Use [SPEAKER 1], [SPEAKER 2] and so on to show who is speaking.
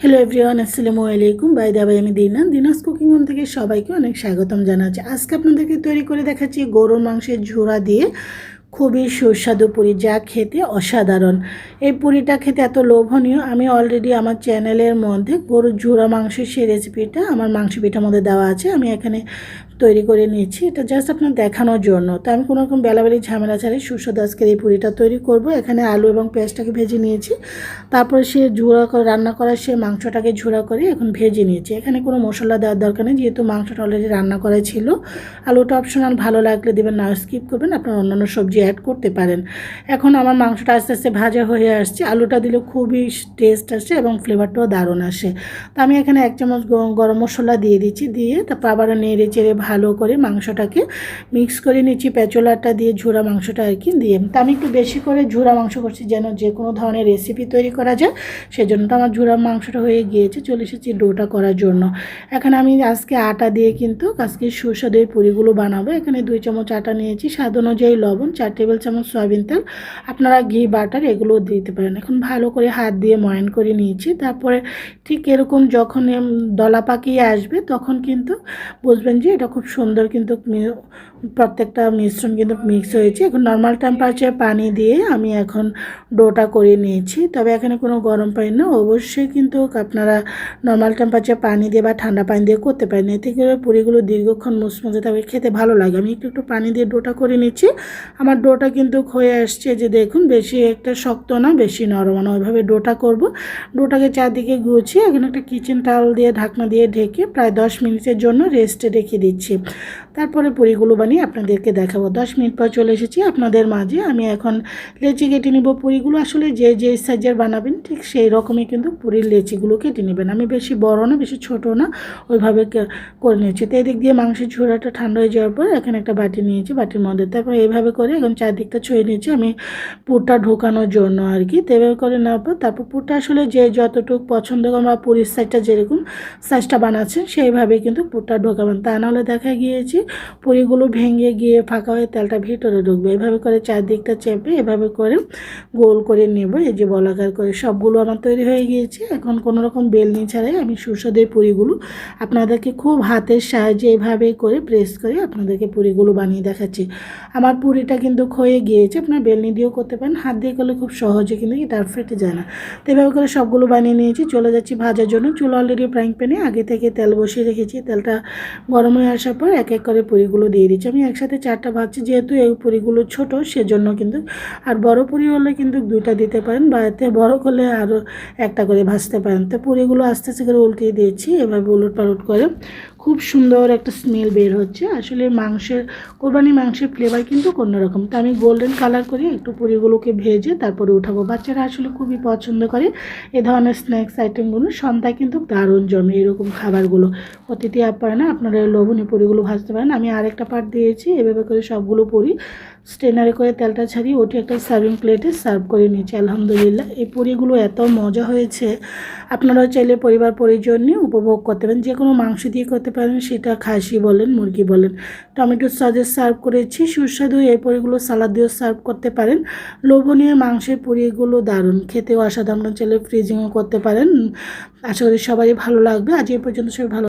[SPEAKER 1] Hello everyone আসসালামু আলাইকুম by the দাবাই আমি দিনা। দিনাস কুকিং হোম থেকে সবাইকে অনেক স্বাগতম জানাচ্ছি। আজকে আপনাদেরকে তৈরি করে দেখাচ্ছি গরুর মাংসের ঝোড়া দিয়ে খুবই সুস্বাদু পুরি, যা খেতে অসাধারণ। এই পুরিটা খেতে এত লোভনীয়, আমি অলরেডি আমার চ্যানেলের মধ্যে গরুর ঝোড়া মাংসের সেই রেসিপিটা আমার মাংস পিঠার মধ্যে দেওয়া আছে, আমি এখানে তৈরি করে নিয়েছি এটা জাস্ট আপনার দেখানোর জন্য। তো আমি কোনো রকম বেলাবেলি ঝামেলা ছাড়াই সুস্বাদু আজকের এই পুরিটা তৈরি করব। এখানে আলু এবং পেঁয়াজটাকে ভেজে নিয়েছি। তারপরে সে ঝুড়া করে রান্না করা সে মাংসটাকে ঝুড়া করে এখন ভেজে নিয়েছি। এখানে কোনো মশলা দেওয়ার দরকার নেই, যেহেতু মাংসটা অলরেডি রান্না করা ছিল। আলুটা অপশনাল ভালো লাগলে দেবেন, না স্কিপ করবেন। আপনার অন্যান্য সবজি অ্যাড করতে পারেন। এখন আমার মাংসটা আস্তে আস্তে ভাজা হয়ে আসছে। আলুটা দিলে খুবই টেস্ট আসে এবং ফ্লেভারটাও দারুণ আসে। তো আমি এখানে এক চামচ গরম মশলা দিয়ে দিচ্ছি। দিয়ে তারপর আবার নেড়ে চেড়ে ভালো করে মাংসটাকে মিক্স করে নিচ্ছি। পেঁচলাটা দিয়ে ঝোড়া মাংসটা আর কি দিয়ে। তা আমি একটু বেশি করে ঝোড়া মাংস করছি যেন যে কোনো ধরনের রেসিপি তৈরি করা যায়। সেজন্য তো আমার ঝোড়া মাংসটা হয়ে গিয়েছে চলে এসেছি ডোটা করার জন্য। এখানে আমি আজকে আটা দিয়ে কিন্তু আজকে সুস্বাদু পুরিগুলো বানাবো। এখানে দুই চামচ আটা নিয়েছি। স্বাদ অনুযায়ী লবণ চার টেবিল চামচ সয়াবিন তেল, আপনারা ঘি, বাটার এগুলো দিতে পারেন। এখন ভালো করে হাত দিয়ে ময়ান করে নিয়েছি। তারপরে ঠিক এরকম যখন দলা পাকিয়ে আসবে, তখন কিন্তু বুঝবেন যে এটা খুব সুন্দর কিন্তু প্রত্যেকটা মিশ্রণ কিন্তু মিক্স হয়েছে। এখন নর্মাল টেম্পারেচার পানি দিয়ে আমি এখন ডোটা করে নিয়েছি। তবে এখানে কোনো গরম পানি না, অবশ্যই কিন্তু আপনারা নর্মাল টেম্পারেচার পানি দিয়ে বা ঠান্ডা পানি দিয়ে করতে পারেন। এতে করে পুরিগুলো দীর্ঘক্ষণ মুসমুজে তবে খেতে ভালো লাগে। আমি একটু একটু পানি দিয়ে ডোটা করে নিচ্ছি। আমার ডোটা কিন্তু হয়ে আসছে যে দেখুন, বেশি একটা শক্ত না, বেশি নরম না, ওইভাবে ডোটা করব। ডোটাকে চারদিকে গুছিয়ে এখন একটা কিচেন টাওয়াল দিয়ে ঢাকনা দিয়ে ঢেকে প্রায় দশ মিনিটের জন্য রেস্টে রেখে দিচ্ছি। তারপরে পুরিগুলো বানিয়ে আপনাদেরকে দেখাবো। দশ মিনিট পর চলে এসেছি আপনাদের মাঝে। আমি এখন লেচি কেটে নিব পুরিগুলো। আসলে যে যে সাইজের বানাবেন, ঠিক সেই রকমই কিন্তু পুরীর লেচিগুলো কেটে নেবেন। আমি বেশি বড় না, বেশি ছোট না, ওইভাবে করে নিয়েছি তো এদিক দিয়ে মাংসের ঝোড়াটা ঠান্ডা হয়ে যাওয়ার পর এখানে একটা বাটি নিয়েছি, বাটির মধ্যে। তারপর এইভাবে করে এখন চারদিকটা ছুঁয়ে নিয়েছি। আমি পুরটা ঢোকানোর জন্য আর কি। তো এভাবে করে নেওয়ার পর তারপর পুরটা আসলে যে যতটুকু পছন্দ বা পুরীর সাইজটা যেরকম সাইজটা বানাচ্ছেন সেইভাবে কিন্তু পুরটা ঢোকাবেন তা নাহলে দেখা গিয়েছে পুরিগুলো ভেঙে গিয়ে ফাঁকা হয়ে তেলটা ভিতরে ঢুকবে। এভাবে করে চারদিকটা চেপে এভাবে করে গোল করে নেব। এই যে বলাকার করে সবগুলো আমার তৈরি হয়ে গিয়েছে। এখন কোনো রকম বেলনি ছাড়াই আমি সুস্বাদু এই পুরিগুলো আপনাদেরকে খুব হাতের সাহায্যে এভাবে করে প্রেস করে আপনাদেরকে পুরিগুলো বানিয়ে দেখাচ্ছি। আমার পুরিটা কিন্তু ক্ষয়ে গিয়েছে, আপনার বেলনি দিয়েও করতে পারেন, হাত দিয়ে করলে খুব সহজে কিন্তু এটা ফেটে যায় না। তো এভাবে করে সবগুলো বানিয়ে নিয়েছি, চলে যাচ্ছি ভাজার জন্য। চুল অলরেডি ফ্রাইং প্যানে আগে থেকে তেল বসিয়ে রেখেছি। তেলটা গরম হয়ে আসার পর এক এক করে পুরিগুলো দিয়ে দিচ্ছি। আমি একসাথে চারটা ভাজছি, যেহেতু এই পুরিগুলো ছোট, সেজন্য কিন্তু আর বড় পুরি হলে কিন্তু দুইটা দিতে পারেন বা এতে বড় করলে আরও একটা করে ভাজতে পারেন। তো পুরিগুলো আস্তে আস্তে করে উল্টিয়ে দিয়েছি, এভাবে উলট পালট করে খুব সুন্দর একটা স্মেল বের হচ্ছে। আসলে মাংসের কোরবানি মাংসের ফ্লেভার কিন্তু অন্যরকম। তো আমি গোল্ডেন কালার করে একটু পুরিগুলোকে ভেজে তারপরে উঠাবো। বাচ্চারা আসলে খুবই পছন্দ করে। এ ধরনের স্ন্যাক্স আইটেমগুলো সন্ধ্যায় কিন্তু দারুণ জমে এরকম খাবারগুলো। অতিথি আপ্যায় না, আপনারা লবণী পুরিগুলো ভাজতে পারেন। আমি আরেকটা পার্ট দিয়েছি, এভাবে করে সবগুলো পুরি স্টেনারে করে তেলটা ছাড়িয়ে ওটি একটা সার্ভিং প্লেটে সার্ভ করে নিয়েছি, আলহামদুলিল্লাহ। এই পুরিগুলো এত মজা হয়েছে। আপনারাও চাইলে পরিবার পরিজন নিয়ে উপভোগ করতে পারেন। যে কোনো মাংস দিয়ে করতে পারেন, সেটা খাসি বলেন, মুরগি বলেন। টমেটো সসে সার্ভ করেছি, সুস্বাদু, এই পরিগুলো সালাদ দিয়েও সার্ভ করতে পারেন। লোভনীয় মাংসের পরিগুলো দারুণ, খেতেও অসাধারণ, চাইলে ফ্রিজিংও করতে পারেন। আশা করি সবাই ভালো লাগবে। আজ এই পর্যন্ত সবাই ভালো